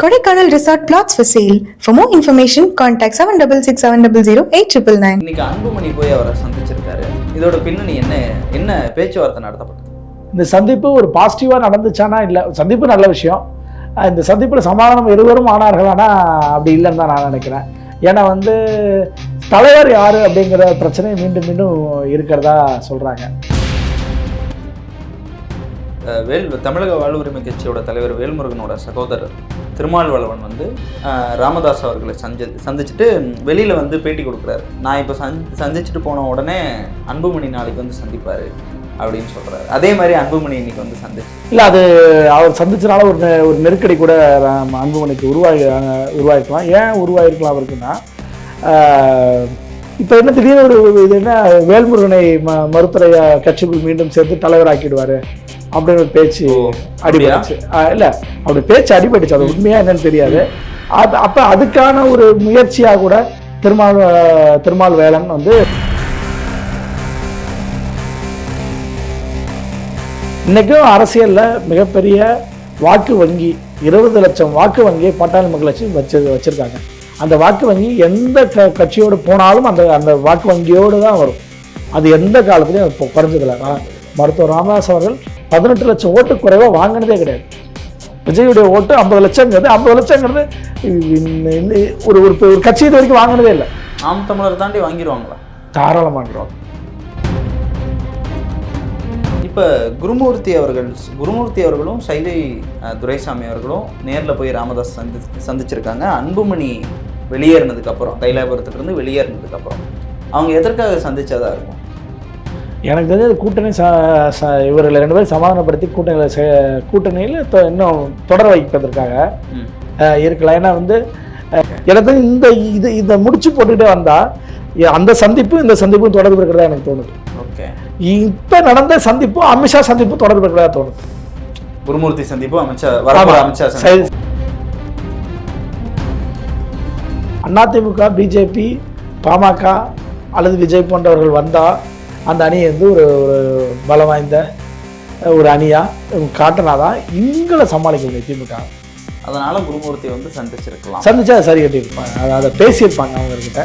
Kodaikanal Resort Plots for sale. For more information, contact 766700 இன்னைக்கு அன்புமணி போய் அவரை சந்திச்சிருக்காரு. இதோட பின்னணி என்ன? என்ன பேச்சுவார்த்தை நடத்தப்பட்டது? இந்த சந்திப்பு ஒரு பாசிட்டிவாக நடந்துச்சானா இல்லை? சந்திப்பு நல்ல விஷயம். இந்த சந்திப்பில் சமாதானம் இருவரும் ஆனார்களானா? அப்படி இல்லைன்னு தான் நான் நினைக்கிறேன். ஏன்னா வந்து தலைவர் யார் அப்படிங்கிற பிரச்சனை மீண்டும் மீண்டும் இருக்கிறதா சொல்கிறாங்க வேல் தமிழக வாழ்வுரிமை கட்சியோட தலைவர் வேல்முருகனோட சகோதரர் திருமால்வளவன் வந்து ராமதாஸ் அவர்களை சந்தி சந்திச்சுட்டு வெளியில் வந்து பேட்டி கொடுக்குறாரு. நான் இப்போ சந் சந்திச்சுட்டு போன உடனே அன்புமணி நாளைக்கு வந்து சந்திப்பார் அப்படின்னு சொல்கிறாரு அதே மாதிரி அன்புமணி இன்னைக்கு வந்து சந்திச்சு இல்லை அது அவர் சந்திச்சனால ஒரு நெ- ஒரு நெருக்கடி கூட அன்புமணிக்கு உருவாகி உருவாகிருக்கலாம் உருவாயிருக்கலாம். ஏன் உருவாயிருக்கலாம் அவருக்குன்னா இப்போ என்ன திடீர்னு ஒரு இது என்ன வேல்முருகனை ம மறுத்துறை கட்சிக்குள் மீண்டும் சேர்த்து தலைவராக்கிடுவார். அப்படின்னு ஒரு பேச்சு அஹ் இல்ல அப்படி பேச்சு அடிபட்டுச்சு. அது உண்மையா என்னன்னு தெரியாது. அது அப்ப அதுக்கான ஒரு முயற்சியா கூட திருமால் திருமால் வேலன் வந்து இன்னைக்கும் அரசியல்ல மிகப்பெரிய வாக்கு வங்கி இருபது லட்சம் வாக்கு வங்கியை பாட்டாளி மக்கள் கட்சி வச்சு வச்சிருக்காங்க. அந்த வாக்கு வங்கி எந்த க கட்சியோடு போனாலும் அந்த அந்த வாக்கு வங்கியோடு தான் வரும். அது எந்த காலத்துலையும் இப்போ குறைஞ்சதில்ல. மருத்துவர் ராமதாஸ் அவர்கள் பதினெட்டு லட்சம் ஓட்டு குறைவாக வாங்கினதே கிடையாது. விஜயுடைய ஓட்டு ஐம்பது லட்சங்கிறது ஐம்பது லட்சங்கிறது ஒரு ஒரு கட்சி இது வரைக்கும் வாங்கினதே இல்லை. ஆம் தமிழர் தாண்டி வாங்கிடுவாங்களா தாராளமாகிறோம் இப்போ குருமூர்த்தி அவர்கள் குருமூர்த்தி அவர்களும் சைதை அஹ், துரைசாமி அவர்களும் நேரில் போய் ராமதாஸ் சந்தி சந்திச்சிருக்காங்க. அன்புமணி வெளியேறினதுக்கு அப்புறம் தைலாபுரத்துலேருந்து வெளியேறினதுக்கு அப்புறம். அவங்க எதற்காக சந்திச்சதா இருக்கும்? எனக்கு தெரிஞ்சது கூட்டணி ச ச இவர்கள் ரெண்டு பேரும் சமாதானப்படுத்தி கூட்டணியில் செ கூட்டணியில் இன்னும் தொடர வைப்பதற்காக இருக்கலாம். ஏன்னா வந்து எனக்கு இந்த இது இதை முடிச்சு போட்டுக்கிட்டே வந்தால் அந்த சந்திப்பும் இந்த சந்திப்பும் தொடர்பு இருக்கிறதா எனக்கு தோணுது. ஓகே. இப்போ நடந்த சந்திப்பும் அமித்ஷா சந்திப்பும் தொடர்பு இருக்கிறதா தோணுது. குருமூர்த்தி சந்திப்பு அமித்ஷா. அமித்ஷா. அதிமுக பிஜேபி பாமக அல்லது விஜய் போன்றவர்கள் வந்தால் அந்த அணியை வந்து ஒரு ஒரு பலம் வாய்ந்த ஒரு அணியாக காட்டினாதான் இவங்களை சமாளிக்க முடியும் திமுக. அதனால குருமூர்த்தி வந்து சந்திச்சிருக்கலாம். சந்திச்சா சரி கட்டியிருப்பாங்க. அதை அதை பேசியிருப்பாங்க அவங்கக்கிட்ட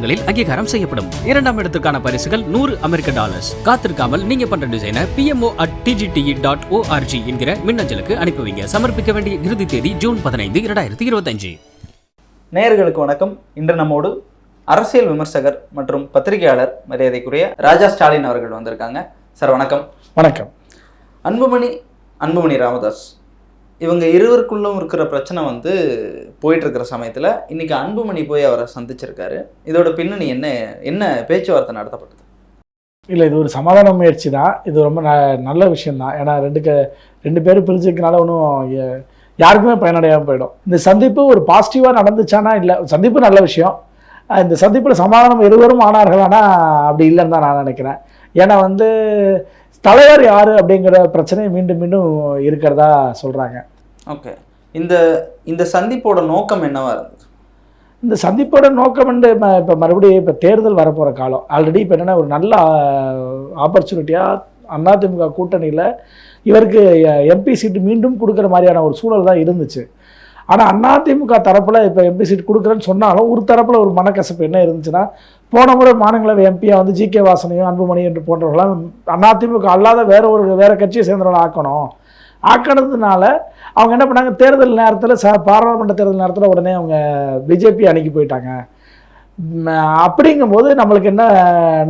ஊடகத்தலங்களில் அங்கீகாரம் செய்யப்படும். இரண்டாம் இடத்துக்கான பரிசுகள் நூறு அமெரிக்க டாலர்ஸ். காத்திருக்காமல் நீங்க பண்ற டிசைனை PMO at DGTE dot ORG என்கிற மின்னஞ்சலுக்கு அனுப்பி வைங்க சமர்ப்பிக்க வேண்டிய இறுதி தேதி ஜூன் பதினைந்து இரண்டாயிரத்தி இருபத்தஞ்சு. நேயர்களுக்கு வணக்கம். இன்று நம்மோடு அரசியல் விமர்சகர் மற்றும் பத்திரிகையாளர் மரியாதைக்குரிய ராஜா ஸ்டாலின் அவர்கள் வந்திருக்காங்க. சார் வணக்கம். வணக்கம். அன்புமணி அன்புமணி ராமதாஸ். இவங்க இருவருக்குள்ளும் இருக்கிற பிரச்சனை வந்து போயிட்டுருக்கிற சமயத்தில் இன்னைக்கு அன்புமணி போய் அவரை சந்திச்சிருக்காரு. இதோட பின்னணி என்ன என்ன பேச்சுவார்த்தை நடத்தப்பட்டது? இல்லை இது ஒரு சமாதான முயற்சி தான் இது ரொம்ப ந நல்ல விஷயந்தான் ஏன்னா ரெண்டு க ரெண்டு பேரும் பிரிஞ்சுக்கனால ஒன்றும் யாருக்குமே பயனடையாமல் போயிடும். இந்த சந்திப்பு ஒரு பாசிட்டிவாக நடந்துச்சானா? இல்லை சந்திப்பு நல்ல விஷயம். இந்த சந்திப்பில் சமாதானம் இருவரும் ஆனார்களானா? அப்படி இல்லைன்னு தான் நான் நினைக்கிறேன். ஏன்னா வந்து தலைவர் யார் அப்படிங்கிற பிரச்சனை மீண்டும் மீண்டும் இருக்கிறதா சொல்கிறாங்க ஓகே இந்த இந்த சந்திப்போட நோக்கம் என்னவா இருந்தது? இந்த சந்திப்போட நோக்கம் வந்து இப்போ மறுபடியும் இப்போ தேர்தல் வரப்போகிற காலம். ஆல்ரெடி இப்போ என்னென்னா ஒரு நல்ல ஆப்பர்ச்சுனிட்டியாக அதிமுக கூட்டணியில் இவருக்கு எம்பி சீட்டு மீண்டும் கொடுக்குற மாதிரியான ஒரு சூழல் தான் இருந்துச்சு. ஆனால் அதிமுக தரப்பில் இப்போ எம்பி சீட் கொடுக்குறேன்னு சொன்னாலும் ஒரு தரப்பில் ஒரு மனக்கசப்பு என்ன இருந்துச்சுன்னா போன முறை மாநிலங்களவை எம்பியாக வந்து ஜி கே வாசனையும் அன்புமணி என்று போன்றவர்களாம் அதிமுக அல்லாத வேற ஒரு வேற கட்சியை சேர்ந்தவர்கள் ஆக்கணும் ஆக்கினதுனால அவங்க என்ன பண்ணாங்க? தேர்தல் நேரத்தில் ச பாராளுமன்ற தேர்தல் நேரத்தில் உடனே அவங்க பிஜேபி அணுகி போயிட்டாங்க. அப்படிங்கும்போது நம்மளுக்கு என்ன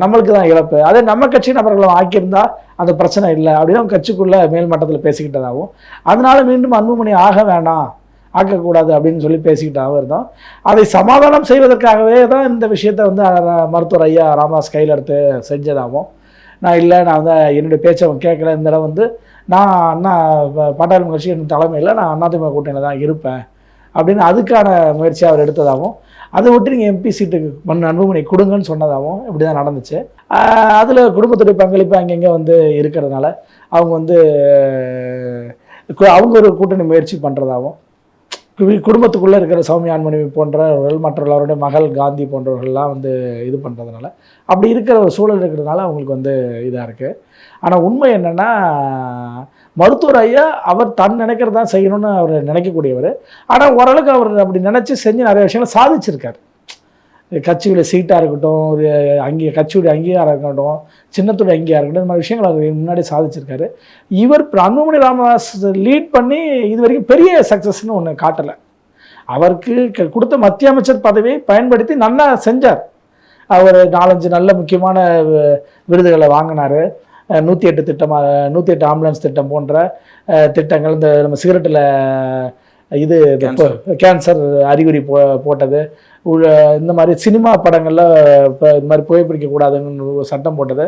நம்மளுக்கு தான் இழப்பு. அதே நம்ம கட்சி நபர்களை ஆக்கியிருந்தா அந்த பிரச்சனை இல்லை அப்படின்னு அவங்க கட்சிக்குள்ளே மேல்மட்டத்தில் பேசிக்கிட்டதாகவும் அதனால மீண்டும் அன்புமணி ஆக வேண்டாம் ஆக்கக்கூடாது அப்படின்னு சொல்லி பேசிக்கிட்டாகவும் இருந்தோம். அதை சமாதானம் செய்வதற்காகவே தான் இந்த விஷயத்தை வந்து மருத்துவர் ஐயா ராமதாஸ் கையில் எடுத்து செஞ்சதாகவும் நான் இல்லை நான் வந்து என்னுடைய பேச்சை அவன் கேட்கல. இந்த தடவை வந்து நான் அண்ணா பாட்டாளி கட்சி என் தலைமையில் நான் அதிமுக கூட்டணியில் தான் இருப்பேன் அப்படின்னு அதுக்கான முயற்சியை அவர் எடுத்ததாகவும் அதை விட்டு நீங்கள் எம்பி சீட்டுக்கு மண் அன்புமணி கொடுங்கன்னு சொன்னதாகவும் இப்படி தான் நடந்துச்சு அதில் குடும்பத்துடைய பங்களிப்பு அங்கங்கே வந்து இருக்கிறதுனால அவங்க வந்து அவங்க ஒரு கூட்டணி முயற்சி பண்ணுறதாகவும் குடும்பத்துக்குள்ளே இருக்கிற சௌமியா ஆண்மணிவி போன்றவர்கள் மற்றவர்களுடைய மகள் காந்தி போன்றவர்கள்லாம் வந்து இது பண்ணுறதுனால அப்படி இருக்கிற ஒரு சூழல் இருக்கிறதுனால அவங்களுக்கு வந்து இதாக இருக்குது ஆனால் உண்மை என்னென்னா மருத்துவர் ஐயா அவர் தன் நினைக்கிறதான் செய்யணும்னு அவர் நினைக்கக்கூடியவர். ஆனால் ஓரளவுக்கு அவர் அப்படி நினச்சி செஞ்சு நிறைய விஷயங்களை சாதிச்சிருக்காரு. கட்சியுடைய சீட்டாக இருக்கட்டும் ஒரு அங்கீ கட்சியுடைய அங்கீகாரம் இருக்கட்டும் சின்னத்துடைய அங்கீகாரம் இருக்கட்டும் இந்த மாதிரி விஷயங்கள் அவர் முன்னாடி சாதிச்சிருக்காரு. இவர் அன்புமணி ராமதாஸ் லீட் பண்ணி இது வரைக்கும் பெரிய சக்ஸஸ்னு ஒன்று காட்டலை. அவருக்கு கொடுத்த மத்திய அமைச்சர் பதவியை பயன்படுத்தி நல்லா செஞ்சார். அவர் நாலஞ்சு நல்ல முக்கியமான விருதுகளை வாங்கினார். நூற்றி எட்டு திட்டமாக நூற்றி எட்டு ஆம்புலன்ஸ் திட்டம் போன்ற திட்டங்கள் இந்த நம்ம சிகரெட்டில் இது கேன்சர் அறிகுறி போ போட்டது. இந்த மாதிரி சினிமா படங்களில் இப்போ இந்த மாதிரி புகைப்பிடிக்கக்கூடாதுன்னு ஒரு சட்டம் போட்டது.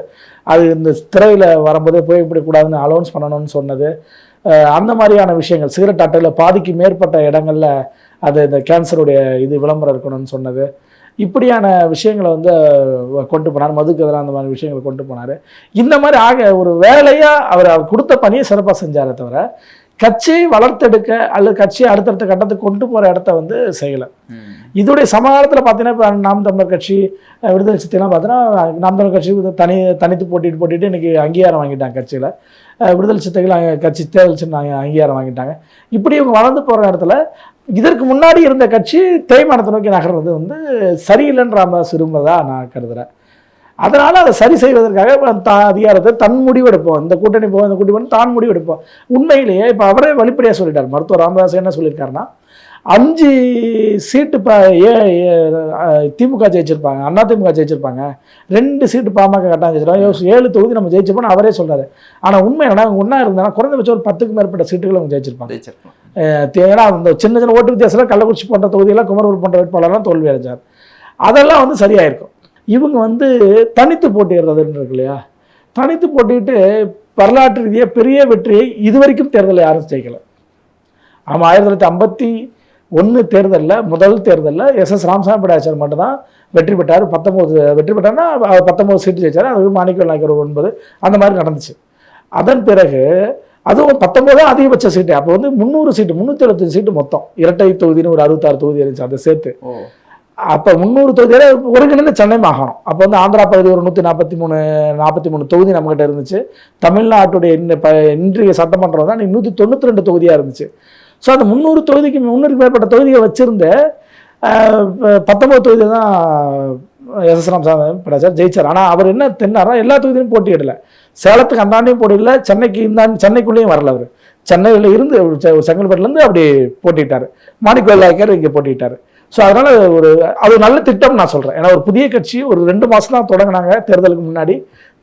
அது இந்த திரையில் வரும்போது புகைப்பிடிக்கக்கூடாதுன்னு அலௌன்ஸ் பண்ணணும்னு சொன்னது. அந்த மாதிரியான விஷயங்கள் சிகரெட் அட்டையில் பாதிக்கு மேற்பட்ட இடங்களில் அது இந்த கேன்சருடைய இது விளம்பரம் இருக்கணும்னு சொன்னது. இப்படியான விஷயங்களை வந்து கொண்டு போனார். மதுக்கு எதிராக அந்த மாதிரி விஷயங்களை கொண்டு போனார். இந்த மாதிரி ஆக ஒரு வேலையாக அவர் அவர் கொடுத்த பணியை சிறப்பாக செஞ்சாரே தவிர கட்சியை வளர்த்தெடுக்க அல்லது கட்சியை அடுத்தடுத்த கட்டத்துக்கு கொண்டு போகிற இடத்த வந்து செய்யலை. இதோடைய சமகாலத்தில் பார்த்தீங்கன்னா இப்போ நாம் தமிழர் கட்சி விடுதலை சித்திலாம் பார்த்தீங்கன்னா நாம் தமிழர் கட்சி தனி தனித்து போட்டிட்டு போட்டிட்டு இன்னைக்கு அங்கீகாரம் வாங்கிட்டாங்க கட்சியில். விடுதலை சித்தைகள் கட்சி தேர்தல் சின்ன அங்க- அங்கீகாரம் வாங்கிட்டாங்க. இப்படி இவங்க வளர்ந்து போகிற இடத்துல இதற்கு முன்னாடி இருந்த கட்சி தேய்மானத்தை நோக்கி நகர்றது வந்து சரியில்லைன்ற விரும்புறதா நான் கருதுறேன். அதனால் அதை சரி செய்வதற்காக தா அதிகாரத்தை தன் முடிவெடுப்போம். இந்த கூட்டணி போவோம் இந்த கூட்டணி தான் முடிவெடுப்போம். உண்மையிலேயே இப்போ அவரே வெளிப்படையாக சொல்லிட்டார். மருத்துவர் ராமதாஸ் என்ன சொல்லியிருக்காருன்னா அஞ்சு சீட்டு இப்போ ஏ திமுக ஜெயிச்சிருப்பாங்க அண்ணா திமுக ஜெயிச்சிருப்பாங்க. ரெண்டு சீட்டு பாமக கட்டாயம் ஜெயிச்சிருப்பாங்க ஏழு தொகுதி நம்ம ஜெயிச்சிருப்போம் அவரே சொல்றாரு. ஆனால் உண்மை என்னன்னா அவங்க ஒன்றா இருந்தாங்கன்னா குறைந்தபட்சம் ஒரு பத்துக்கு மேற்பட்ட சீட்டுகள் அவங்க ஜெயிச்சிருப்பாங்க. ஏன்னா அந்த சின்ன சின்ன ஓட்டு வித்தியாசத்தில் கள்ளக்குறிச்சி போன்ற தொகுதியெல்லாம் குமரூர் போன்ற வேட்பாளர்லாம் தோல்வி அடைஞ்சார். அதெல்லாம் வந்து சரியாயிருக்கும். இவங்க வந்து தனித்து போட்டிடுறதுன்னு இருக்கு இல்லையா? தனித்து போட்டிட்டு வரலாற்று ரீதியாக பெரிய வெற்றியை இதுவரைக்கும் தேர்தலில் யாரும் ஜெயிக்கலை. ஆமாம் ஆயிரத்தி தொள்ளாயிரத்தி ஐம்பத்தி ஒன்று தேர்தலில் முதல் தேர்தலில் எஸ் எஸ் ராமசாமி படாச்சார் மட்டும்தான் வெற்றி பெற்றார். பத்தொம்போது வெற்றி பெற்றார்னா பத்தொம்போது சீட்டு ஜெயிச்சார். அது மாணிக்கல் நாயக்கர் ஒன்பது அந்த மாதிரி நடந்துச்சு. அதன் பிறகு அதுவும் பத்தொம்போது அதிகபட்ச சீட்டு. அப்போ வந்து முந்நூறு சீட்டு முந்நூற்றி எழுபத்தஞ்சு சீட்டு மொத்தம். இரட்டை தொகுதின்னு ஒரு அறுபத்தாறு தொகுதி இருந்துச்சு அதை சேர்த்து. ஓ. அப்போ முந்நூறு தொகுதியில் ஒருங்கிணைந்த சென்னை மாகாணம். அப்போ வந்து ஆந்திரா பகுதி ஒரு நூற்றி நாற்பத்தி மூணு நாற்பத்தி மூணு தொகுதி நம்மகிட்ட இருந்துச்சு. தமிழ்நாட்டுடைய இன்ன ப இன்றைய சட்டமன்றம் தான் நூற்றி தொண்ணூற்றி ரெண்டு தொகுதியாக இருந்துச்சு. ஸோ அந்த முந்நூறு தொகுதிக்கு முன்னூறுக்கு மேற்பட்ட தொகுதியை வச்சுருந்த பத்தொம்பது ப- தொகுதி தான் எஸ் எஸ் ராமசாமி படாச்சார் ஜெயிச்சார். ஆனால் அவர் என்ன தென்னாரா எல்லா தொகுதியிலும் போட்டியிடல. சேலத்துக்கு அந்தாண்டையும் போட்டியிடல சென்னைக்கு இந்த சென்னைக்குள்ளேயும் வரல அவர். சென்னையில் இருந்து செ- செங்கல்பட்டுலேருந்து அப்படி போட்டிட்டார் மாணிக்கோயில் நாயக்கர் இங்கே போட்டிட்டார் ஸோ அதனால் ஒரு அது நல்ல திட்டம் நான் சொல்கிறேன் ஏன்னா ஒரு புதிய கட்சி ஒரு ரெண்டு மாதம் தான் தொடங்கினாங்க தேர்தலுக்கு முன்னாடி.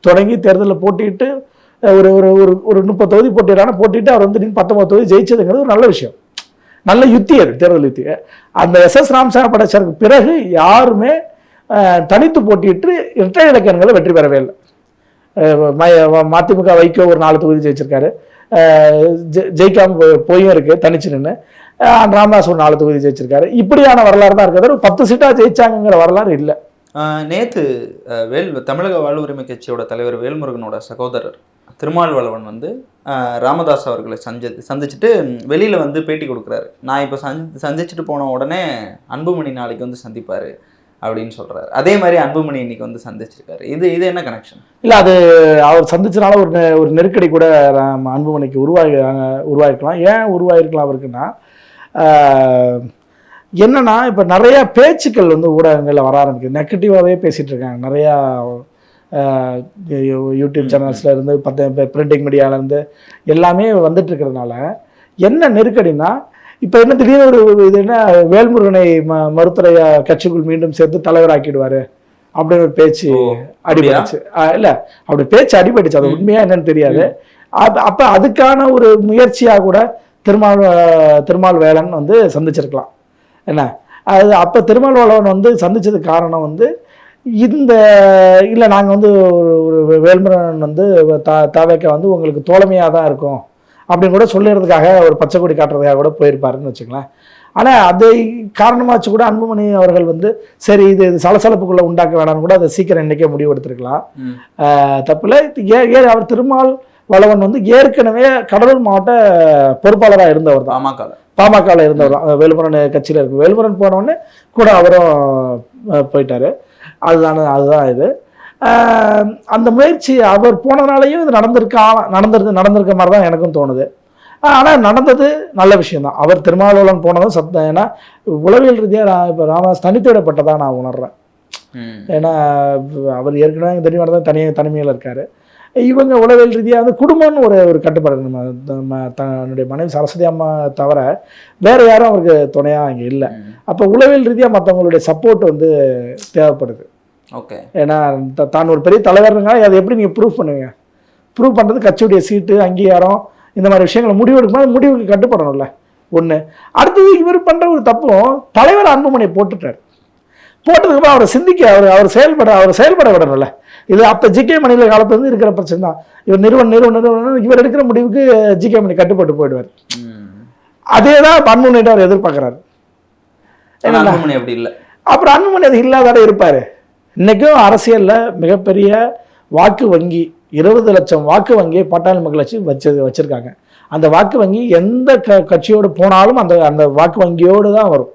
தொடங்கி தேர்தலில் போட்டிட்டு ஒரு ஒரு ஒரு ஒரு முப்பது தொகுதி போட்டிடுறாங்க போட்டிட்டு அவர் வந்து பத்தொன்பது தொகுதி ஜெயிச்சதுங்கிறது ஒரு நல்ல விஷயம். நல்ல யுத்தி அது தேர்தல் யுத்தி. அந்த எஸ் எஸ் ராம்சா படைச்சருக்கு பிறகு யாருமே தனித்து போட்டியிட்டு இரட்டை இலக்கணங்களை வெற்றி பெறவே இல்லை. மதிமுக வைக்கோ ஒரு நாலு தொகுதி ஜெயிச்சிருக்காரு. அஹ், ஜெயிக்காம போய்- போயும் இருக்குது தனிச்சு நின்று ராமதாஸ் ஒரு நாலு தொகுதி ஜெயிச்சிருக்காரு. இப்படியான வரலாறு தான் இருக்குது. ஒரு பத்து சீட்டா ஜெயிச்சாங்கங்கிற வரலாறு இல்லை. ஆஹ் வேல் தமிழக வாழ்வுரிமை கட்சியோட தலைவர் வேல்முருகனோட சகோதரர் திருமால்வளவன் வந்து ராமதாஸ் அவர்களை சந்தி சந்திச்சுட்டு வெளியில வந்து பேட்டி கொடுக்குறாரு. நான் இப்போ சந்தி சந்திச்சுட்டு போன உடனே அன்புமணி நாளைக்கு வந்து சந்திப்பாரு அப்படின்னு சொல்றாரு. அதே மாதிரி அன்புமணி இன்னைக்கு வந்து சந்திச்சிருக்காரு. இது இது என்ன கனெக்ஷன் இல்லை அது அவர் சந்திச்சனால ஒரு நெ- ஒரு நெருக்கடி கூட அன்புமணிக்கு உருவாகி உருவாயிருக்கலாம். ஏன் உருவாயிருக்கலாம் அவருக்குன்னா என்னன்னா இப்போ நிறைய பேச்சுக்கள் வந்து ஊடகங்களில் வர ஆரம்பிக்குது. நெகட்டிவாகவே பேசிட்டு இருக்காங்க. நிறையா யூடியூப் சேனல்ஸ்ல இருந்து பத்து பிரிண்டிங் மீடியாவிலேருந்து எல்லாமே வந்துட்டு இருக்கிறதுனால என்ன நெருக்கடினா இப்போ என்ன திடீர்னு ஒரு இது என்ன வேல்முருகனை ம மருத்துவரையா கட்சிக்குள் மீண்டும் சேர்த்து தலைவராக்கிடுவாரு அப்படின்னு ஒரு பேச்சு ஆஹ் இல்ல அப்படி பேச்சு அடிபட்டுச்சு. அது ம். உண்மையா என்னன்னு தெரியாது. அப்ப அப்ப அதுக்கான ஒரு முயற்சியா கூட திருமால் திருமால் வேலன் வந்து சந்திச்சிருக்கலாம். என்ன? அது அப்போ திருமால் வேலன் வந்து சந்திச்சதுக்கு காரணம் வந்து இந்த இல்லை நாங்கள் வந்து ஒரு வேல்முருகன் வந்து த தாவேக்கா வந்து உங்களுக்கு தோழமையாக தான் இருக்கும் அப்படின்னு கூட சொல்லிடுறதுக்காக ஒரு பச்சை கொடி காட்டுறதுக்காக கூட போயிருப்பாருன்னு வச்சுங்களேன் ஆனால் அதை காரணமாக வச்சு கூட அன்புமணி அவர்கள் வந்து சரி இது இது சலசலப்புக்குள்ளே உண்டாக்க வேணாம்னு கூட அதை சீக்கிரம் இன்றைக்கே முடிவு எடுத்திருக்கலாம். தப்பில் ஏ ஏ அவர் திருமால் வளவன் வந்து ஏற்கனவே கடலூர் மாவட்ட பொறுப்பாளராக இருந்தவர் தான். பாமக பாமகவில் இருந்தவர் தான். வேலுமுரன் கட்சியில் இருக்கு. வேலுமுரன் போனவுடனே கூட அவரும் போயிட்டாரு. அதுதான அதுதான் இது. அந்த முயற்சி அவர் போனதுனாலையும் இது நடந்திருக்கா நடந்திருக்கு நடந்திருக்க மாதிரி தான் எனக்கும் தோணுது. ஆனால் நடந்தது நல்ல விஷயம்தான் அவர் திருமாவளவன் போனதும் சத்தம் ஏன்னா உளவியல் ரீதியாக இப்போ ராமதாஸ் தனித்துவிடப்பட்டதாக நான் உணர்றேன். ஏன்னா அவர் ஏற்கனவே தெரியும் தான் தனி தனிமையில் இருக்கார். இவங்க உளவியல் ரீதியாக வந்து குடும்பம்னு ஒரு ஒரு கட்டுப்பாடு நம்ம நம்ம தன்னுடைய மனைவி சரஸ்வதி அம்மா தவிர வேற யாரும் அவருக்கு துணையாக இங்கே இல்லை. அப்போ உளவியல் ரீதியாக மற்றவங்களுடைய சப்போர்ட் வந்து தேவைப்படுது. ஓகே. ஏன்னா தான் ஒரு பெரிய தலைவருங்க அதை எப்படி நீங்கள் ப்ரூவ் பண்ணுவீங்க? ப்ரூவ் பண்ணுறது கட்சியுடைய சீட்டு அங்கீகாரம் இந்த மாதிரி விஷயங்களை முடிவு எடுக்கும்போது முடிவுக்கு கட்டுப்படணும்ல. ஒன்று அடுத்தது இவர் பண்ணுற ஒரு தப்பும் தலைவர் அன்புமணியை போட்டுட்டார். போட்டதுக்கப்புறம் அவரை சிந்திக்க அவர் அவர் செயல்பட அவர் செயல்பட விடணும்ல. இது அப்போ ஜிகே மணியில காலத்துலேருந்து இருக்கிற பிரச்சனை தான். இவர் நிறுவனம் நிறுவனம் நிறுவனம் இவர் எடுக்கிற முடிவுக்கு ஜிகே மணி கட்டுப்பட்டு போயிடுவார். அதே தான் அன்புமணியிட்ட அவர் எதிர்பார்க்குறாரு. அப்படி இல்லை. அப்புறம் அன்புமணி அது இல்லாதாட இருப்பார். இன்னைக்கும் அரசியலில் மிகப்பெரிய வாக்கு வங்கி இருபது லட்சம் வாக்கு வங்கியை பாட்டாளி மக்கள் கட்சி வச்சு வச்சிருக்காங்க. அந்த வாக்கு வங்கி எந்த க கட்சியோடு போனாலும் அந்த அந்த வாக்கு வங்கியோடு தான் வரும்.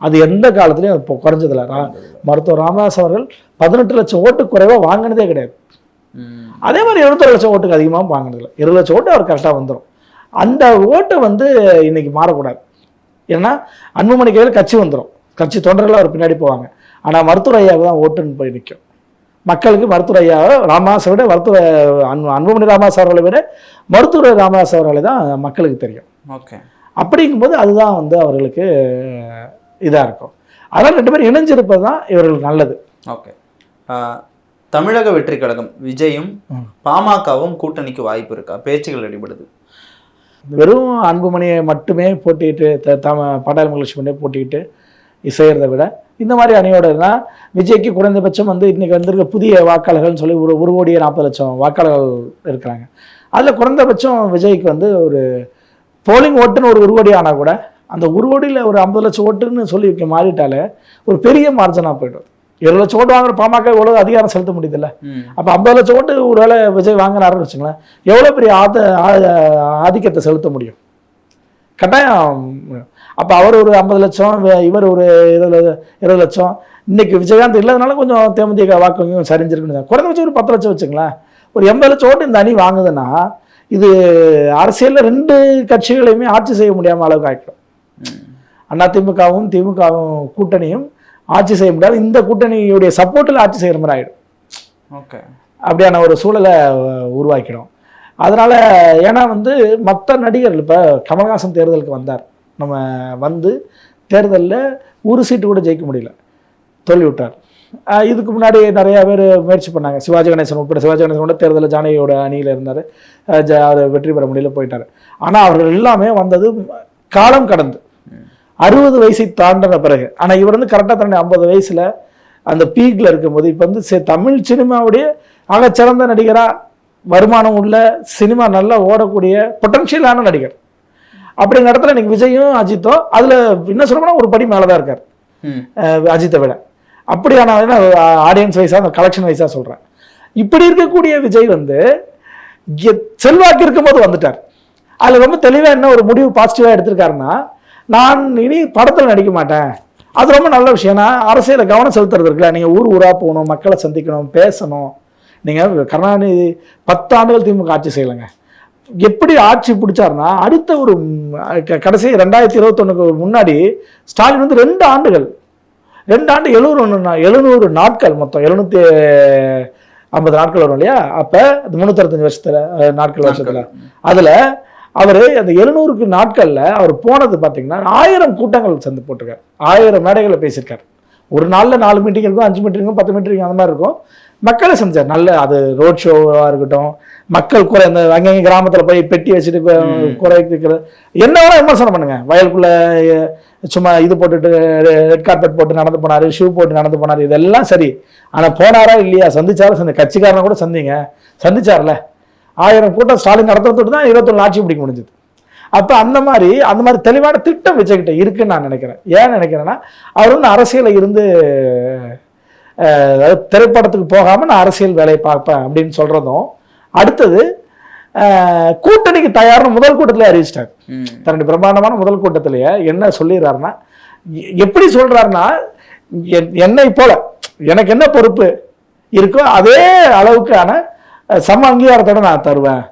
அது எந்த காலத்துலையும் இப்போ குறைஞ்சதில்ல. ரா- மருத்துவர் ராமதாஸ் அவர்கள் பதினெட்டு லட்சம் ஓட்டு குறைவாக வாங்கினதே கிடையாது. அதே மாதிரி இருபத்தொரு லட்சம் ஓட்டுக்கு அதிகமாக வாங்கினதில்ல. இருபது லட்சம் ஓட்டு அவர் கரெக்டாக வந்துடும் அந்த ஓட்டு வந்து இன்னைக்கு மாறக்கூடாது. ஏன்னா அன்புமணி கையில் கட்சி வந்துடும் கட்சி தொண்டர்கள் அவர் பின்னாடி போவாங்க. ஆனால் மருத்துவர் ஐயாவுக்கு தான் ஓட்டுன்னு போய் நிற்கும் மக்களுக்கு மருத்துவர் ஐயாவை ராமதாஸை விட மருத்துவ அன்பு அன்புமணி ராமதாஸ் அவர்களை விட மருத்துவர் ராமதாஸ் அவர்களை தான் மக்களுக்கு தெரியும். ஓகே. அப்படிங்கும்போது அதுதான் வந்து அவர்களுக்கு இதாக இருக்கும். அதனால் ரெண்டு பேரும் இணைஞ்சிருப்பது தான் இவர்களுக்கு நல்லது. ஓகே. தமிழக வெற்றி கழகம் விஜயும். பாமகவும் கூட்டணிக்கு வாய்ப்பு இருக்கா? பேச்சுகள் அடிபடுது வெறும் அன்புமணியை மட்டுமே போட்டிட்டு த- தம பாட்டாளி போட்டிட்டு செய்கிறத விட இந்த மாதிரி அணியோட இருந்தால் விஜய்க்கு குறைந்தபட்சம் வந்து இன்னைக்கு வந்திருக்க புதிய வாக்காளர்கள்னு சொல்லி ஒரு ஒரு கோடியே நாற்பது லட்சம் வாக்காளர்கள் இருக்கிறாங்க. அதில் குறைந்தபட்சம் விஜய்க்கு வந்து ஒரு போலிங் ஓட்டுன்னு ஒரு ஒரு கோடி ஆனால் கூட அந்த ஒரு கோடியில் ஒரு ஐம்பது லட்சம் ஓட்டுன்னு சொல்லி மாறிட்டாலே ஒரு பெரிய மார்ஜனாக போய்டும். ஏழு லட்சம் ஓட்டு வாங்குற பாமக இவ்வளோ அதிகாரம் செலுத்த முடியுதுல்ல. அப்போ ஐம்பது லட்சம் ஓட்டு ஒருவேளை விஜய் வாங்குறாருன்னு வச்சுங்களேன் எவ்வளோ பெரிய ஆத ஆதிக்கத்தை செலுத்த முடியும்? கட்டாயம். அப்போ அவர் ஒரு ஐம்பது லட்சம் இவ- இவர் ஒரு இருபது இருபது லட்சம். இன்னைக்கு விஜயகாந்த் இல்லாதனால கொஞ்சம் தேமுதிக வாக்கு சரிஞ்சிருக்குன்னு குறைந்தபட்சம் ஒரு பத்து லட்சம் வச்சுங்களேன் ஒரு எண்பது லட்சம் ஓட்டு இந்த அணி வாங்குதுன்னா இது அரசியலில் ரெண்டு கட்சிகளையுமே ஆட்சி செய்ய முடியாமல் அளவுக்கு ஆகிடும். அதிமுகவும் திமுகவும் கூட்டணியும் ஆட்சி செய்ய முடியாது. இந்த கூட்டணியுடைய சப்போர்ட்டில் ஆட்சி செய்கிற மாதிரி ஆகிடும் ஓகே. அப்படியான ஒரு சூழலை உருவாக்கிடும். அதனால் ஏன்னா வந்து மற்ற நடிகர்கள் இப்போ கமல்ஹாசன் தேர்தலுக்கு வந்தார். நம்ம வந்து தேர்தலில் ஒரு சீட்டு கூட ஜெயிக்க முடியல. தோல்வி விட்டார். அஹ், இதுக்கு முன்னாடி நிறைய பேர் முயற்சி பண்ணாங்க. சிவாஜி கணேசன் உட்பட சிவாஜி கணேசன் கூட தேர்தலில் ஜானகியோட அணியில் இருந்தார். அவர் வெற்றி பெற முடியல போயிட்டார். ஆனால் அவர்கள் எல்லாமே வந்தது காலம் கடந்து. அறுபது வயசை தாண்டின பிறகு ஆனால் இவர் வந்து கரெக்டாக தன்னுடைய ஐம்பது வயசில் அந்த பீக்கில் இருக்கும்போது இப்போ வந்து சே- தமிழ் சினிமாவுடைய ஆகச்சிறந்த நடிகராக வருமானம் உள்ள சினிமா நல்லா ஓடக்கூடிய பொட்டன்ஷியலான நடிகர். அப்படிங்கிற இடத்துல இன்னைக்கு விஜயும் அஜித்தும் அதில் என்ன சொல்லணும்னா ஒரு படி மேலே தான் இருக்கார் அஜித்தை விட. அப்படியான ஆடியன்ஸ் வைஸாக அந்த கலெக்ஷன் வைஸாக சொல்கிறேன் இப்படி இருக்கக்கூடிய விஜய் வந்து செல்வாக்கு இருக்கும்போது வந்துட்டார். அதில் ரொம்ப தெளிவாக என்ன ஒரு முடிவு பாசிட்டிவாக எடுத்திருக்காருன்னா நான் இனி படத்தில் நடிக்க மாட்டேன். அது ரொம்ப நல்ல விஷயம். நான் அரசியலில் கவனம் செலுத்துறது இருக்குல்ல. நீங்கள் ஊர் ஊராக போகணும் மக்களை சந்திக்கணும் பேசணும். நீங்கள் கருணாநிதி பத்து ஆண்டுகள் திமுக ஆட்சி செய்யலைங்க. எப்படி ஆட்சி பிடிச்சாருன்னா அடுத்த ஒரு கடைசி ரெண்டாயிரத்தி இருபத்தொன்னுக்கு முன்னாடி ஸ்டாலின் வந்து ரெண்டு ஆண்டுகள் ரெண்டு ஆண்டு எழுநூறு எழுநூறு நாட்கள் மொத்தம். எழுநூத்தி ஐம்பது நாட்கள் வரும் இல்லையா? அப்போ முந்நூற்றஞ்சு வருஷத்துல நாட்கள். வருஷத்துல. அதில் அவர் அந்த எழுநூறுக்கு நாட்களில் அவர் போனது பார்த்தீங்கன்னா ஆயிரம் கூட்டங்கள் சந்து போட்டிருக்காரு. ஆயிரம் மேடைகளை பேசியிருக்காரு. ஒரு நாளில் நாலு மீட்டிங் இருக்கும் அஞ்சு மீட்டிங் பத்து மீட்டிங் அந்த மாதிரி இருக்கும். மக்களை சந்திச்சார் நல்ல அது ரோட் ஷோவாக இருக்கட்டும் மக்கள் குறை இந்த அங்கங்கே கிராமத்தில் போய் பெட்டி வச்சுட்டு குறை கேட்கறது என்ன வேணா விமர்சனம் பண்ணுங்க. வயலுக்குள்ள சும்மா இது போட்டுட்டு ரெட் கார்பெட் போட்டு நடந்து போனாரு ஷூ போட்டு நடந்து போனாரு இதெல்லாம் சரி. ஆனால் போனாரா இல்லையா? சந்திச்சாரா? சந்தி கட்சிக்காரனை கூட சந்திங்க. சந்திச்சார்ல. ஆயிரம் கூட்டம் ஸ்டாலின் நடத்துறதுட்டு தான் இருபத்தொன்னு ஆட்சி பிடிக்க முடிஞ்சது. அப்போ அந்த மாதிரி அந்த மாதிரி தெளிவான திட்டம் விஜய்கிட்ட இருக்குன்னு நான் நினைக்கிறேன். ஏன் நினைக்கிறேன்னா அவர் வந்து அரசியலில் இருந்து அதாவது திரைப்படத்துக்கு போகாமல் நான் அரசியல் வேலையை பார்ப்பேன் அப்படின்னு சொல்கிறதும் அடுத்தது கூட்டணிக்கு தயார்னு முதல் கூட்டத்திலே அறிவிச்சிட்டார். தன்னுடைய பிரம்மாண்டமான முதல் கூட்டத்திலேயே என்ன சொல்லிடுறாருன்னா எப்படி சொல்றாருன்னா என்- என்னை போல எனக்கு என்ன பொறுப்பு இருக்கோ அதே அளவுக்கான சம அங்கீகாரத்தோட நான் தருவேன்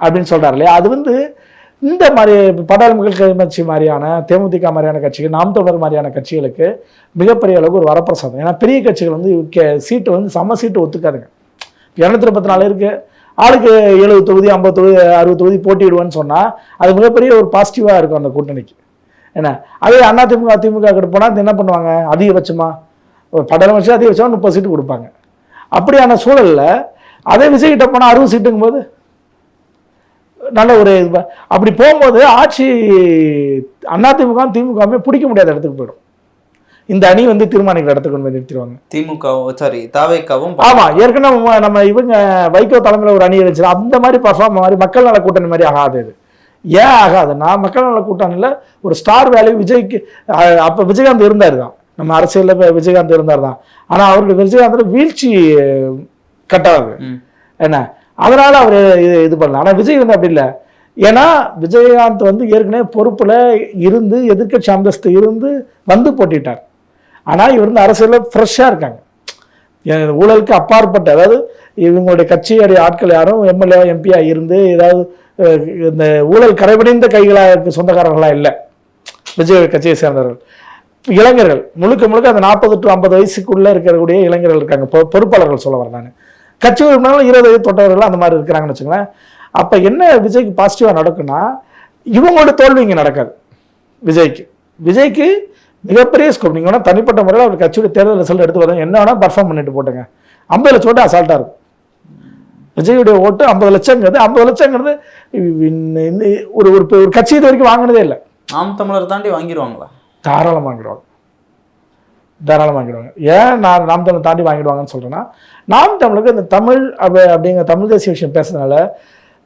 அப்படின்னு சொல்கிறார் இல்லையா? அது வந்து இந்த மாதிரி பாட்டாளி மக்கள் கட்சி மாதிரியான தேமுதிக மாதிரியான கட்சிகள் நாம் தொடர் மாதிரியான கட்சிகளுக்கு மிகப்பெரிய அளவுக்கு ஒரு வரப்பிரசாதம். ஏன்னா பெரிய கட்சிகள் வந்து கே- சீட்டு வந்து சம சீட்டு ஒத்துக்காதுங்க. இரநூத்தி முப்பத்தி நாலு இருக்குது ஆளுக்கு எழுபது தொகுதி ஐம்பது தொகுதி அறுபது தொகுதி போட்டிடுவேன்னு சொன்னால் அது மிகப்பெரிய ஒரு பாசிட்டிவாக இருக்கும் அந்த கூட்டணிக்கு. என்ன? அதே அண்ணா திமுக கிட்ட போனால் என்ன பண்ணுவாங்க? அதிகபட்சமாக ஒரு படம் வச்சு அதிகபட்சமாக முப்பது சீட்டு கொடுப்பாங்க. அப்படியான சூழலில் அதே விஜய் கிட்ட போனால் அறுபது சீட்டுங்கும் போது நல்ல ஒரு இது அப்படி போகும்போது ஆட்சி அதிமுக திமுகவுமே பிடிக்க முடியாத இடத்துக்கு போயிடும். இந்த அணி வந்து தீர்மானிக்கிற இடத்துக்கு கொண்டு நிறுத்திடுவாங்க. திமுகவும் சாரி தாவேக்காவும் ஆமா ஏற்கனவே நம்ம- இவங்க வைகோ தலைமையில ஒரு அணி இருந்துச்சு அந்த மாதிரி பர்ஃபார்ம் மாதிரி மக்கள் நல கூட்டணி மாதிரி ஆகாது இது. ஏன் ஆகாதுன்னா மக்கள் நல கூட்டணியில் ஒரு ஸ்டார் வேல்யூ விஜய்க்கு அப்ப விஜயகாந்த் இருந்தார் தான் நம்ம அரசியல்ல விஜயகாந்த் இருந்தார் தான் ஆனா அவருக்கு விஜயகாந்த் வீழ்ச்சி கட்டாது. என்ன? அதனால அவர் இது இது பண்ணல. ஆனா விஜய் வந்து அப்படி இல்லை. ஏன்னா விஜயகாந்த் வந்து ஏற்கனவே பொறுப்புல இருந்து எதிர்க்கட்சி அந்தஸ்து இருந்து வந்து போட்டிட்டார். ஆனா இவர் வந்து அரசியல்ல ஃப்ரெஷ்ஷா இருக்காங்க. ஊழலுக்கு அப்பாற்பட்ட அதாவது இவங்களுடைய கட்சியுடைய ஆட்கள் யாரும் எம்எல்ஏ எம்பியா இருந்து ஏதாவது இந்த ஊழல் கரைபடிந்த கைகளாக சொந்தக்காரர்களா இல்லை. விஜய் கட்சியை சேர்ந்தவர்கள். இளைஞர்கள் முழுக்க முழுக்க அந்த நாற்பது டு ஐம்பது வயசுக்குள்ள இருக்கக்கூடிய இளைஞர்கள் இருக்காங்க. பொ- பொறுப்பாளர்கள் சொல்ல வரேன் நான். கட்சி உறுப்பினர்கள் இருபது வயது தொட்டவர்கள் அந்த மாதிரி இருக்கிறாங்கன்னு வச்சுங்களேன் அப்ப என்ன விஜய்க்கு பாசிட்டிவா நடக்குன்னா இவங்களோட தோல்வி இங்க நடக்காது. விஜய்க்கு. விஜய்க்கு மிகப்பெரிய ஸ்கோப் நீங்க வேணா தனிப்பட்ட முறையில் அவர் கட்சியோட தேர்தல் ரிசல்ட் எடுத்து வரேன் என்ன வேணா பர்ஃபார்ம் பண்ணிட்டு போட்டுங்க. ஐம்பது லட்சம் ஓட்டு அசால்ட்டா இருக்கும். விஜயுடைய ஓட்டு ஐம்பது லட்சங்கிறது ஐம்பது லட்சங்கிறது ஒரு ஒரு கட்சி இது வரைக்கும் வாங்கினதே இல்லை. நாம் தமிழர் தாண்டி வாங்கிடுவாங்களா தாராளமாக வாங்கிடுவாங்க. தாராளமாக வாங்கிடுவாங்க. ஏன் நான் நாம் தமிழ் தாண்டி வாங்கிடுவாங்கன்னு சொல்றேன்னா நாம் தமிழுக்கு இந்த தமிழ் அப்ப அப்படிங்கிற தமிழ் தேசிய விஷயம் பேசுறதுனால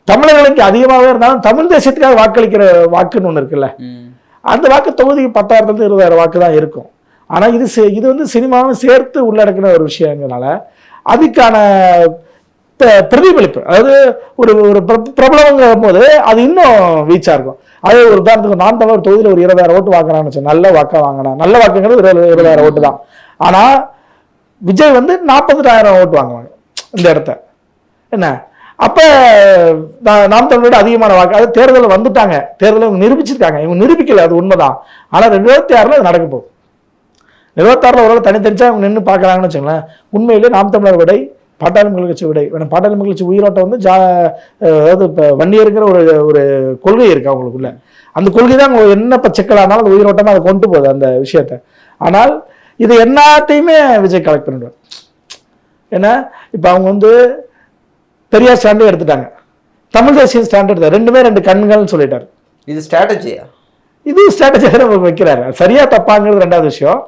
தமிழர்களுக்கு அதிகமாகவே இருந்தாலும் தமிழ் தேசியத்துக்காக வாக்களிக்கிற வாக்குன்னு ஒன்று இருக்குல்ல. அந்த வாக்கு தொகுதிக்கு பத்தாயிரத்துலேருந்து இருபதாயிரம் வாக்கு தான் இருக்கும். ஆனால் இது இது வந்து சினிமாவும் சேர்த்து உள்ளடக்கின ஒரு விஷயங்கிறனால அதுக்கான பிரதிபலிப்பு. அதாவது ஒரு ஒரு பிர- போது அது இன்னும் வீச்சா இருக்கும். அதே ஒரு உதாரணத்துக்கு நான் தமிழர் தொகுதியில் ஒரு இருபதாயிரம் ஓட்டு வாங்குறான்னு வச்சு நல்ல வாக்கா வாங்கினா நல்ல வாக்குங்கிறது இருபது இருபதாயிரம் ஓட்டு தான். ஆனா விஜய் வந்து நாற்பதாயிரம் ஓட்டு வாங்குவாங்க. இந்த இடத்த. என்ன? அப்ப நாம் தமிழோட அதிகமான வாக்கு. அது தேர்தலில் வந்துட்டாங்க. தேர்தலில் இவங்க நிரூபிச்சிருக்காங்க. இவங்க நிரூபிக்கல. அது உண்மைதான். ஆனால் ரெண்டாயிரத்தி ஆறுல அது நடக்க போகுது இருபத்தாறுல ஒரு தனித்தனிச்சா இவங்க நின்று பார்க்கறாங்கன்னு வச்சுங்களேன் உண்மையிலே நாம் தமிழர் விடை பாட்டாளி மக்கள் கட்சி விடை பாட்டாளி மக்கள் கட்சி உயிரோட்டம் வந்து ஜா அதாவது இப்போ வன்னியருங்கிற ஒரு ஒரு கொள்கை இருக்கு அவங்களுக்குள்ள. அந்த கொள்கை தான் அவங்க என்ன இப்போ சிக்கலானாலும் அந்த உயிரோட்டமாக அதை கொண்டு போகுது அந்த விஷயத்த. ஆனால் இது எல்லாத்தையுமே விஜய் கலெக்ட் பண்ணிடுவார். ஏன்னா இப்போ அவங்க வந்து பெரியார் ஸ்டாண்டே எடுத்துட்டாங்க. தமிழ் தேசிய ஸ்டாண்ட் எடுத்தார் ரெண்டுமே ரெண்டு கண்கள்னு சொல்லிட்டாரு. இது ஸ்ட்ராட்டஜியா இது ஸ்ட்ராட்டஜியாக நம்ம வைக்கிறாரு. சரியா தப்பாங்கிறது ரெண்டாவது விஷயம்.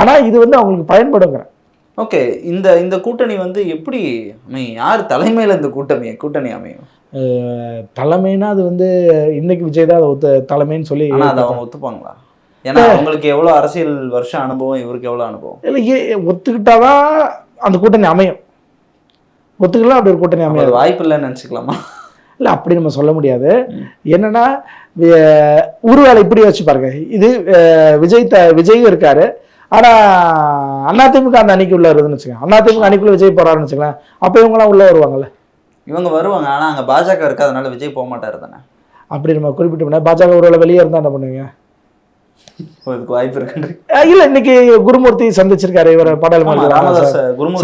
ஆனா இது வந்து அவங்களுக்கு பயன்படுங்க ஓகே இந்த இந்த கூட்டணி வந்து எப்படி அமையும்? யார் தலைமையில இந்த கூட்டணி கூட்டணி அமையும்? தலைமைன்னா அது வந்து இன்னைக்கு விஜய் தான் அதை ஒத்து தலைமைன்னு சொல்லி அதை அவங்க ஒத்துப்பாங்களா? ஏன்னா அவங்களுக்கு எவ்வளவு அரசியல் வருஷம் அனுபவம் இவருக்கு எவ்வளவு அனுபவம்? இல்லை ஏ ஒத்துக்கிட்டாதான் அந்த கூட்டணி அமையும். ஒத்துக்கலாம் அப்படி ஒரு கூட்டணி அமையாது. வாய்ப்பு இல்லைன்னு நினைச்சுக்கலாமா? இல்லை அப்படி நம்ம சொல்ல முடியாது. என்னன்னா வி- உருவேலை இப்படி வச்சு பாருங்க. இது விஜய் த விஜயும் இருக்காரு. ஆனா அதிமுக அந்த அணிக்கு உள்ள இருக்குதுன்னு வச்சுக்கோங்க. அதிமுக அணிக்குள்ள விஜய் போறாருன்னு வச்சுக்கலாம் அப்போ இவங்களாம் உள்ள வருவாங்கல்ல? இவங்க வருவாங்க. ஆனா அங்க பாஜக இருக்கு. அதனால விஜய் போக மாட்டாரு தானே. அப்படி நம்ம குறிப்பிட்டோம்னா பாஜக ஒருவேளை வெளியே இருந்தா என்ன பண்ணுவீங்க? வாய்ப்பு இருக்கு இல்ல இன்னைக்கு குருமூர்த்தி சந்திச்சிருக்காரு. இவர் பாடல்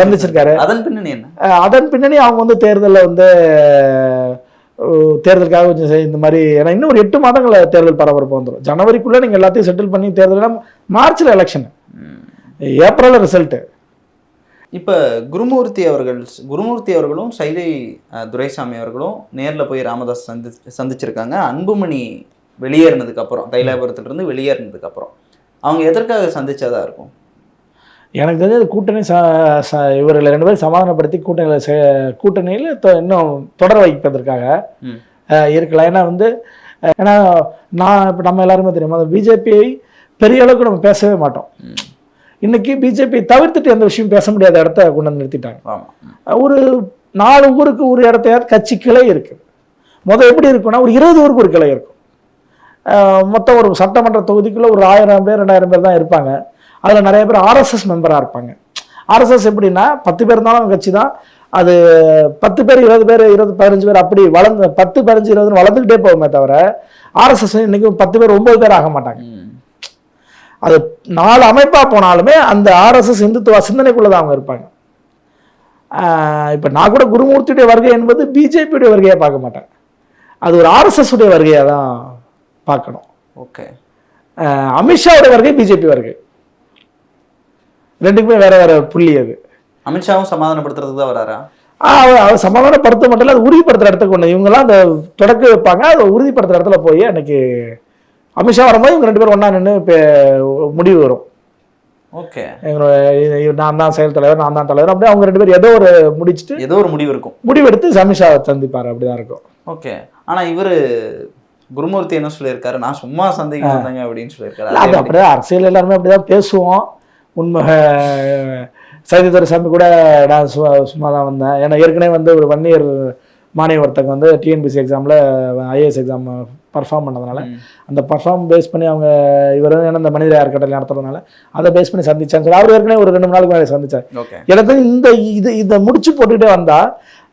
சந்திச்சிருக்காரு. அதன் பின்னணி என்ன? அதன் பின்னணி அவங்க வந்து தேர்தலில் வந்து தேர்தலுக்காக கொஞ்சம் இந்த மாதிரி ஏன்னா இன்னும் ஒரு எட்டு மாதங்கள தேர்தல் பரபரப்பு வந்துடும் ஜனவரிக்குள்ள நீங்க எல்லாத்தையும் செட்டில் பண்ணி தேர்தல் மார்ச்ல எலெக்ஷன் ம். ஏப்ரல்ல ரிசல்ட் இப்போ குருமூர்த்தி அவர்கள் குருமூர்த்தி அவர்களும் சைதை துரைசாமி அவர்களும் நேரில் போய் ராமதாஸ் சந்தி சந்திச்சிருக்காங்க. அன்புமணி வெளியேறினதுக்கு அப்புறம் தைலாபுரத்துலேருந்து வெளியேறினதுக்கு அப்புறம். அவங்க எதற்காக சந்திச்சதா இருக்கும்? எனக்கு தெரிஞ்ச அது கூட்டணி ச இவர்களை ரெண்டு பேரும் சமாதானப்படுத்தி கூட்டணியில் சே கூட்டணியில் இன்னும் தொடர வைப்பதற்காக இருக்கலாம். ஏன்னா வந்து ஏன்னா நான் இப்போ நம்ம எல்லாருமே தெரியும் அந்த பிஜேபியை பெரிய அளவுக்கு நம்ம பேசவே மாட்டோம். இன்னைக்கு பிஜேபி தவிர்த்துட்டு எந்த விஷயம் பேச முடியாத இடத்த கொண்டு வந்து நிறுத்திட்டாங்க. ஒரு நாலு ஊருக்கு ஒரு இடத்தையாவது கட்சி கிளை இருக்குது முதல் எப்படி இருக்குன்னா ஒரு இருபது ஊருக்கு ஒரு கிளை இருக்கும். மொத்தம் ஒரு சட்டமன்ற தொகுதிக்குள்ள ஒரு ஆயிரம் பேர் ரெண்டாயிரம் பேர் தான் இருப்பாங்க. அதில் நிறைய பேர் ஆர்எஸ்எஸ் மெம்பராக இருப்பாங்க. ஆர்எஸ்எஸ் எப்படின்னா பத்து பேர் இருந்தாலும் கட்சி தான். அது பத்து பேர் இருபது பேர் இருபது பதினஞ்சு பேர் அப்படி வளர்ந்து பத்து பதினஞ்சு இருபதுன்னு வளர்ந்துக்கிட்டே போகுமே தவிர ஆர்எஸ்எஸ் இன்னைக்கு பத்து பேர் ஒன்பது பேர் ஆக மாட்டாங்க. அது நாலு அமைப்பா போனாலுமே அந்த ஆர்எஸ்எஸ் இந்துத்துவ சிந்தனைக்குள்ள தான் அவங்க இருப்பாங்க. இப்ப நான் கூட குருமூர்த்தியுடைய வருகை என்பது பிஜேபியுடைய வருகையை பார்க்க மாட்டேன். அது ஒரு ஆர்எஸ்எஸ் உடைய வருகையை தான் பார்க்கணும். ஓகே. அமித்ஷாவுடைய வருகை பிஜேபி வருகை. ரெண்டுக்குமே வேற வேற புள்ளி அது. அமித்ஷாவும் சமாதானப்படுத்துறதுக்கு தான் வராரா? அவர் சமாதானப்படுத்த மட்டும் இல்லை அது உறுதிப்படுத்துற இடத்துக்கு கொண்டு இவங்கெல்லாம் அந்த தொடக்க வைப்பாங்க அதை உறுதிப்படுத்துற இடத்துல போய் அன்னைக்கு அமித்ஷா வரும்போது இவங்க ரெண்டு பேரும் ஒண்ணா நின்று முடிவு வரும். ஓகே. எங்களோட நான் தான் செயல் தலைவர் நான் தான் தலைவர். அப்படியே அவங்க ரெண்டு பேரும் ஏதோ ஒரு முடிச்சுட்டு ஏதோ ஒரு முடிவு இருக்கும். முடிவெடுத்து சமிஷாவை சந்திப்பார். அப்படிதான் இருக்கும். ஓகே. ஆனா இவரு குருமூர்த்தி என்ன சொல்லியிருக்காரு? நான் சும்மா சந்திக்க வந்தேங்க அப்படின்னு சொல்லியிருக்காரு. அது? அப்படியே அரசியல் எல்லாருமே அப்படிதான் பேசுவோம். உண்மை சைதித்துறை சாமி கூட நான் சும்மா சும்மா தான் வந்தேன். ஏன்னா ஏற்கனவே வந்து ஒரு ஒன் இயர் மானிய ஒருத்தங்க வந்து டிஎன்பிசி எக்ஸாமில் ஐஏஎஸ் எக்ஸாம் பர்ஃபார்ம் பண்ணதுனால. அந்த பர்ஃபார்ம் பேஸ் பண்ணி அவங்க இவர் ஏன்னா இந்த மனித அறக்கட்டளை நடத்துறதுனால அதை பேஸ் பண்ணி சந்திச்சாங்க. சொல்லி அவர் ஏற்கனவே ஒரு ரெண்டு மூணு நாளுக்கு மேலே சந்திச்சார். எனக்கு இந்த இது இதை முடிச்சு போட்டுக்கிட்டே வந்தா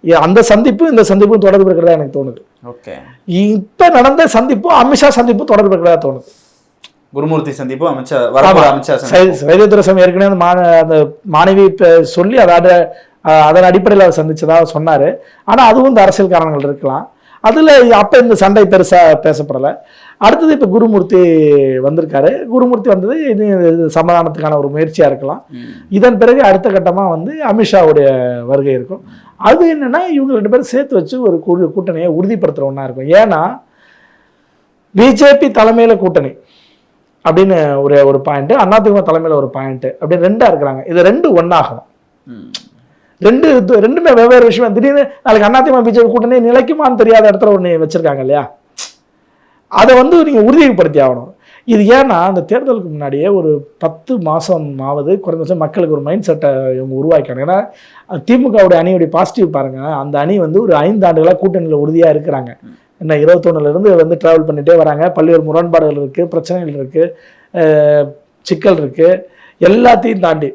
இ- அந்த சந்திப்பு இந்த சந்திப்பும் தொடர்பு இருக்கிறதா எனக்கு தோணுது. ஓகே. இப்ப நடந்த சந்திப்பும் அமித்ஷா சந்திப்பும் தொடர்பு இருக்கிறதா தோணுது. குருமூர்த்தி சந்திப்பு அமைச்சா வரப்போற அமைச்சா சந்திப்பு வைத்தியதுரசம் ஏற்கனவே அந்த மாணவி சொல்லி அஹ் அதன் அடிப்படையில் அவர் சந்திச்சதா சொன்னாரு. ஆனா அதுவும் இந்த அரசியல் காரணங்கள் இருக்கலாம். அதுல அப்ப இந்த சண்டை பெருசா பேசப்படல. அடுத்தது இப்ப குருமூர்த்தி வந்திருக்காரு. குருமூர்த்தி வந்தது இது சமாதானத்துக்கான ஒரு முயற்சியா இருக்கலாம். இதன் பிறகு அடுத்த கட்டமா வந்து அமித்ஷாவுடைய வருகை இருக்கும். அது என்னன்னா இவங்க ரெண்டு பேரும் சேர்த்து வச்சு ஒரு கூட்டணியை உறுதிப்படுத்துற ஒண்ணா இருக்கும். ஏன்னா பிஜேபி தலைமையில கூட்டணி அப்படின்னு ஒரு ஒரு பாயிண்ட் அதிமுக தலைமையில ஒரு பாயிண்ட் அப்படின்னு ரெண்டா இருக்கிறாங்க. இது ரெண்டு ஒன்னாகணும் ம். ரெண்டு ரெண்டுமே வெவ்வேறு விஷயம். திடீர்னு நாளைக்கு அதிமுக பிஜேபி கூட்டணி நிலைக்குமான்னு தெரியாத இடத்துல ஒன்று வச்சுருக்காங்க இல்லையா? அதை வந்து நீங்கள் உறுதிப்படுத்தி ஆகணும் இது ஏன்னா அந்த தேர்தலுக்கு முன்னாடியே ஒரு பத்து மாதம் ஆவது குறைந்தபட்சம் மக்களுக்கு ஒரு மைண்ட் செட்டை இவங்க உருவாக்கணும் ஏன்னா திமுகவுடைய அணியுடைய பாசிட்டிவ் பாருங்கள் அந்த அணி வந்து ஒரு ஐந்து ஆண்டுகளாக கூட்டணியில் உறுதியாக இருக்கிறாங்க. என்ன இருபத்தொன்னுலேருந்து வந்து ட்ராவல் பண்ணிகிட்டே வராங்க. பல்வேறு முரண்பாடுகள் இருக்குது பிரச்சனைகள் இருக்குது சிக்கல் இருக்குது எல்லாத்தையும் தாண்டி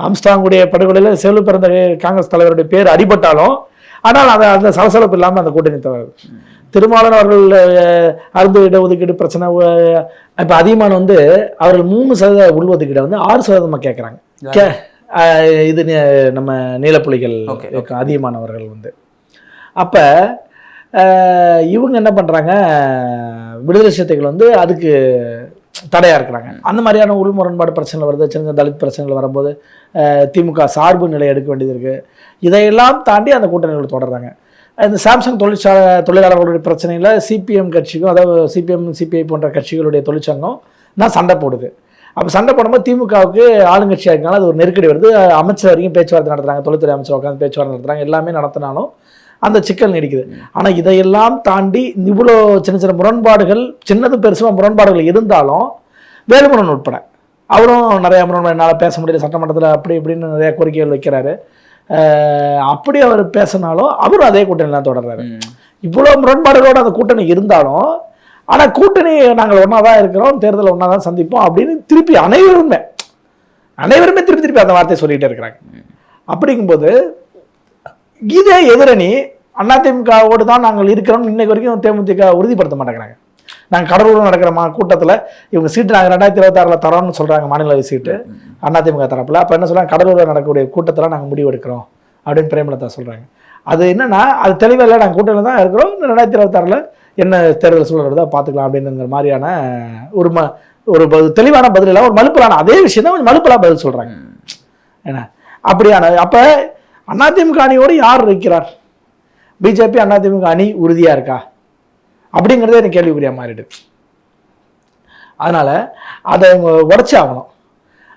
ஆம்ஸ்டாங்குடைய படுகொலையில் செல்வ பிறந்த காங்கிரஸ் தலைவருடைய பேர் அடிபட்டாலும் ஆனால் அதை அந்த சலசலப்பு இல்லாமல் அந்த கூட்டணி தவிர திருமாவளவன் அவர்கள் அருந்து இடஒதுக்கீடு பிரச்சனை இப்ப அதிகமான வந்து அவர்கள் மூணு சதவீத உள்ஒதுக்கீடை வந்து ஆறு சதவீதமாக கேட்குறாங்க கே இது நம்ம நீலப்புலிகள் அதிகமானவர்கள் வந்து. அப்ப இவங்க என்ன பண்றாங்க? விடுதலை சிறுத்தைகள் வந்து அதுக்கு தடையா இருக்கிறாங்க. அந்த மாதிரியான உள் முரண்பாடு பிரச்சனை வருது சின்ன தலித் பிரச்சனைகள் வரும்போது திமுக சார்பு நிலை எடுக்க வேண்டியது இருக்குது இதையெல்லாம் தாண்டி அந்த கூட்டணிகள் தொடர்றாங்க. இந்த சாம்சங் தொழிற்சாலை தொழிலாளர்களுடைய பிரச்சனையில் சிபிஎம் கட்சிக்கும் அதாவது சிபிஎம் சிபிஐ போன்ற கட்சிகளுடைய தொழிற்சங்கம் தான் சண்டை போடுது. அப்போ சண்டை போடும்போது திமுகவுக்கு ஆளுங்கட்சியாக இருக்கனால அது ஒரு நெருக்கடி வருது. அமைச்சர் வரைக்கும் பேச்சுவார்த்தை நடத்துறாங்க தொழில்துறை அமைச்சர் உட்காந்து பேச்சுவார்த்தை நடத்துகிறாங்க எல்லாமே நடத்தினாலும் அந்த சிக்கல் நீடிக்குது. ஆனால் இதையெல்லாம் தாண்டி இவ்வளோ சின்ன சின்ன முரண்பாடுகள் சின்னது பெருசுமா முரண்பாடுகள் இருந்தாலும் வேலுமணன் உட்பட அவரும் நிறைய முரண்பாடு என்னால் பேச முடியல சட்டமன்றத்தில் அப்படி இப்படின்னு நிறைய கோரிக்கைகள் வைக்கிறாரு. அப்படி அவர் பேசினாலும் அவரும் அதே கூட்டணி தான் தொடர்றாரு. இவ்வளோ முரண்பாடுகளோட அந்த கூட்டணி இருந்தாலும் ஆனால் கூட்டணி நாங்கள் ஒன்றா தான் இருக்கிறோம் தேர்தல் ஒன்றா தான் சந்திப்போம் அப்படின்னு திருப்பி அனைவருமே அனைவருமே திருப்பி திருப்பி அந்த வார்த்தையை சொல்லிகிட்டே இருக்கிறாங்க. அப்படிங்கும்போது இதே எதிரணி அதிமுகவோடு தான் நாங்கள் இருக்கிறோம். இன்னைக்கு வரைக்கும் தேமுதிக உறுதிப்படுத்த மாட்டேங்கிறாங்க. நாங்கள் கடலூரில் நடக்கிற மா கூட்டத்தில் இவங்க சீட்டு நாங்கள் ரெண்டாயிரத்தி இருபத்தாறில் தரோம்னு சொல்கிறாங்க மாநிலவை சீட்டு. அதிமுக தரப்பில். அப்போ என்ன சொல்கிறாங்க கடலூரில் நடக்கக்கூடிய கூட்டத்தில் நாங்கள் முடிவு எடுக்கிறோம் அப்படின்னு பிரேமலதா சொல்கிறாங்க அது என்னன்னா அது தெளிவாக இல்லை நாங்கள் கூட்டணியில் தான் இருக்கிறோம். ரெண்டாயிரத்தி இருபத்தாறில் என்ன தேர்தல் சூழல் பார்த்துக்கலாம் அப்படிங்கிற மாதிரியான ஒரு ம ஒரு தெளிவான பதில் இல்லை. ஒரு மலுப்பலான அதே விஷயம் தான் கொஞ்சம் மலுப்பலா பதில் சொல்கிறாங்க ஏன்னா அப்படியான அப்போ அதிமுக அணியோடு யார் இருக்கிறார்? பிஜேபி அதிமுக அணி உறுதியாக இருக்கா? அப்படிங்கிறதே எனக்கு கேள்விக்குறியாக மாறிடுது. அதனால் அதை அவங்க உடச்சி ஆகணும்.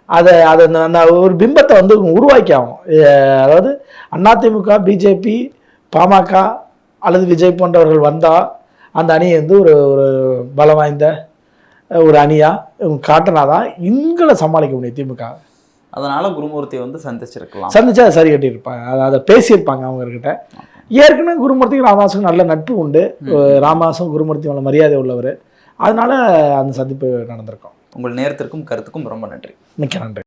அதை அதை அந்த- ஒரு பிம்பத்தை வந்து உருவாக்கி ஆகும் அதாவது அதிமுக பிஜேபி பாமக அல்லது விஜய் போன்றவர்கள் வந்தால் அந்த அணியை வந்து ஒரு ஒரு பலம் வாய்ந்த ஒரு அணியாக காட்டினா தான் இங்களை சமாளிக்க முடியும் திமுக. அதனால குருமூர்த்தி வந்து சந்திச்சிருக்கலாம். சந்திச்சா சரி கட்டியிருப்பாங்க. அதை பேசியிருப்பாங்க அவங்கக்கிட்ட ஏற்கனவே குருமூர்த்திக்கு ராமதாஸுக்கும் நல்ல நட்பு உண்டு. ராமதாசும் குருமூர்த்தி மேலே மரியாதை உள்ளவர். அதனால அந்த சந்திப்பு நடந்திருக்கும். உங்கள் நேரத்திற்கும் கருத்துக்கும் ரொம்ப நன்றி. மிக்க நன்றி.